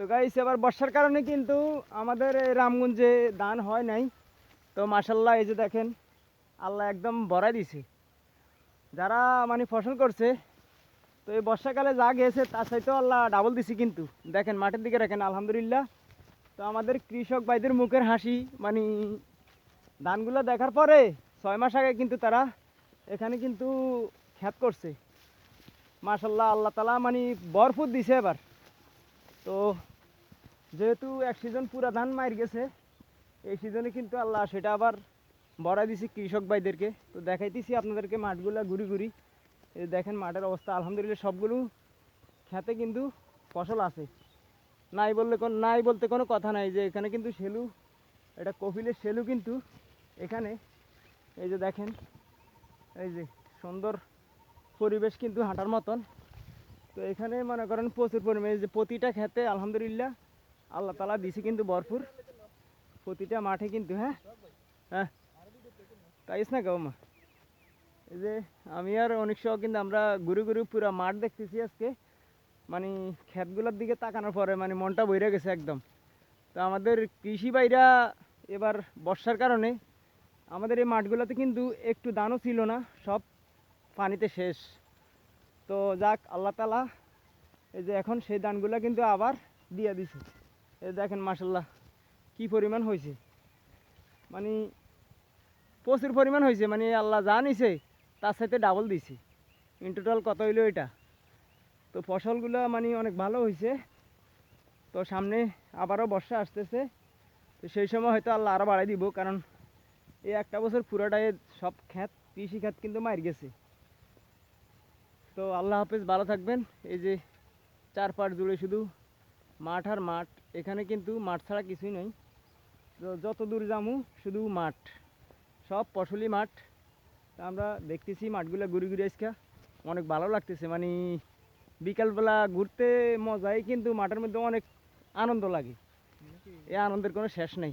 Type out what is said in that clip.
তো গাইস এবার বর্ষার কারণে কিন্তু আমাদের এই রামগঞ্জে ধান হয় নাই। তো মাসাল্লাহ এই যে দেখেন, আল্লাহ একদম ভরাই দিছে। যারা মানে ফসল করছে, তো এই বর্ষাকালে যা গেছে, তার সাথে আল্লাহ ডাবল দিছে কিন্তু। দেখেন, মাঠের দিকে রাখেন, আলহামদুলিল্লাহ। তো আমাদের কৃষক ভাইদের মুখের হাসি মানে ধানগুলো দেখার পরে ছয় মাস আগে কিন্তু তারা এখানে কিন্তু খ্যাত করছে। মাশাল্লাহ আল্লাহ তালা মানে ভরপুর দিছে এবার। তো যেহেতু এক সিজন পুরা ধান মার গেছে, এই সিজনে কিন্তু আল্লাহ সেটা আবার বড়াই দিছি কৃষক ভাইদেরকে। তো দেখাইতেছি আপনাদেরকে মাঠগুলো ঘুরি ঘুরি। এই দেখেন মাঠের অবস্থা, আলহামদুলিল্লাহ সবগুলো খেতে কিন্তু ফসল আছে। নাই বললে কোন, নাই বলতে কোনো কথা নাই যে এখানে কিন্তু সেলু, এটা কপিলের সেলু কিন্তু এখানে। এই যে দেখেন, এই যে সুন্দর পরিবেশ কিন্তু হাঁটার মতন। তো এখানে মনে করেন প্রচুর পরিমাণে যে প্রতিটা খেতে আলহামদুলিল্লাহ আল্লাহ তালা দিছে কিন্তু ভরপুর। প্রতিটা মাঠে কিন্তু হ্যাঁ? হ্যাঁ? তাইস না গাও মা এই যে আমি আর অনেক সহ কিন্তু আমরা ঘুরে ঘুরে পুরো মাঠ দেখতেছি আজকে। মানে ক্ষেতগুলোর দিকে তাকানোর পরে মানে মনটা বইরে গেছে একদম। তো আমাদের কৃষি ভাইরা এবার বর্ষার কারণে আমাদের এই মাঠগুলোতে কিন্তু একটু দানও ছিল না, সব পানিতে শেষ। তো যাক, আল্লাহ তালা এই যে এখন সেই ধানগুলো কিন্তু আবার দিয়ে দিছে। এই দেখেন মাসাল্লাহ কি পরিমাণ হয়েছে মানে প্রচুর পরিমাণ হয়েছে মানে আল্লাহ যা নিছে তার সাথে ডাবল দিছি। ইন টোটাল কত হইল এটা? তো ফসলগুলো মানে অনেক ভালো হয়েছে তো সামনে আবারও বর্ষা আসতেছে। তো সেই সময় হয়তো আল্লাহ আরও বাড়াই দিব, কারণ এই একটা বছর পুরোটাই সব ক্ষেত কৃষি ক্ষেত কিন্তু মার গেছে। তো আল্লাহ হাফেজ, ভালো থাকবেন। এই যে চার পাট জুড়ে শুধু মাঠ আর মাঠ, এখানে কিন্তু মাঠ ছাড়া কিছুই নেই। তো যত দূর যামু, শুধু মাঠ। সব ফসলি মাঠ। তা আমরা দেখতেছি মাঠগুলো ঘুরে ঘুরে আজকে। অনেক ভালো লাগতেছে মানে বিকালবেলা ঘুরতে মজাই কিন্তু মাঠের মধ্যে অনেক আনন্দ লাগে। এই আনন্দের কোনো শেষ নেই।